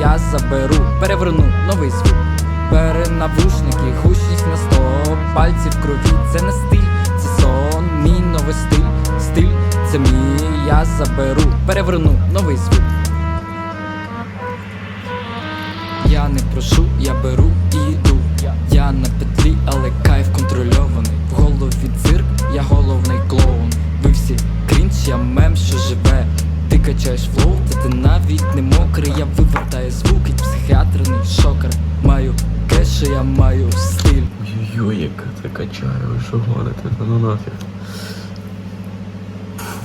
я заберу, переверну новий звук. Перенавушники, гучність на сто пальців в крові, це не стиль, це сон, мій новий стиль, стиль, це мій, я заберу, переверну новий звук. Я не прошу, я беру і йду. Я на петлі, але кайф контрольований. В голові цирк, я головний клоун. Ви всі крінж, я мем, що живе. Качаєш флоу, та ти навіть не мокрий. Я вивертаю звуки, психіатрний шокер. Маю кеш, я маю стиль. Ой-ой, яка ти качає, ви що гоните, та ну нафіг.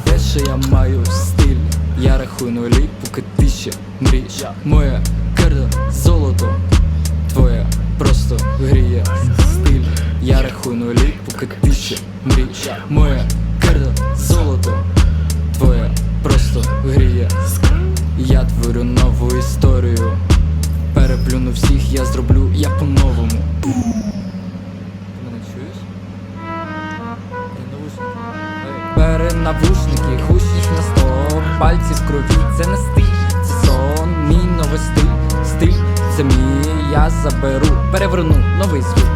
Те, я маю стиль, я рахую нулі, поки ти ще мрієш. Моя карда золото, твоя просто гріє стиль. Я рахую нулі, поки ти ще мрієш. Моя карда золото, Я творю нову історію. Переплюну всіх, я зроблю я по-новому. Ти мене чуєш? Перенавушники, гучність на сто пальців в крові, це не стиль, це сон, мій новий стиль, стиль, це мій, я заберу, переверну новий звук.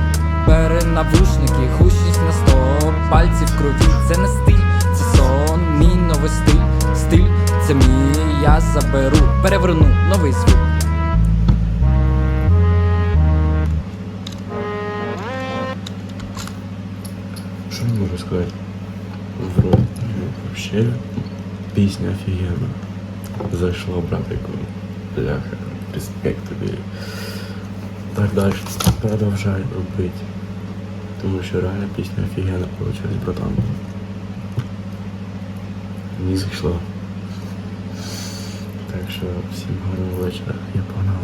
Перенавушники, гучність на сто пальців в крові, це не стиль, це сон, мій новий стиль, стиль, це мій, я заберу, переверну новий звук. Що я? Вроде, ну, вообще, пісня офігенна. Зайшло, братику. Бляха, респект тобі. Так далі продовжай робити. Тому що реально пісня офігенна получилась, братан. Мені зайшло. Так що всім гарного вечора. Я погнав.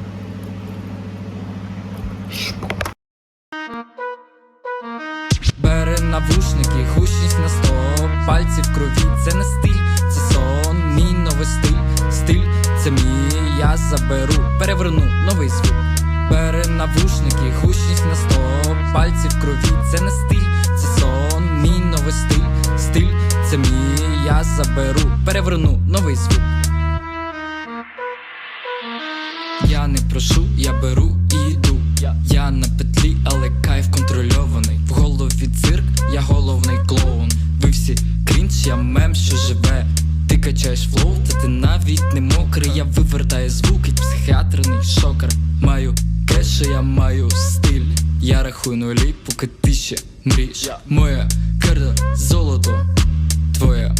Бери навушники, гучність на сто пальців в крові, це не стиль, це сон, мій новий стиль, стиль, це мій, я заберу, переверну новий звук. Бери навушники, гучність на сто пальців в крові, це не стиль, це сон, мій новий стиль, стиль, це мій, я заберу, переверну новий звук. Я не прошу, я беру і йду. Я на петлі, але кайф контрольований. В голові цирк, я головний клоун. Ви всі крінж, я мем, що живе. Ти качаєш флоу, та ти навіть не мокрий. Я вивертаю звуки, психіатрний шокер. Маю кеш, я маю стиль. Я рахую нулі, поки ти ще мрієш. Моя карда золото, твоя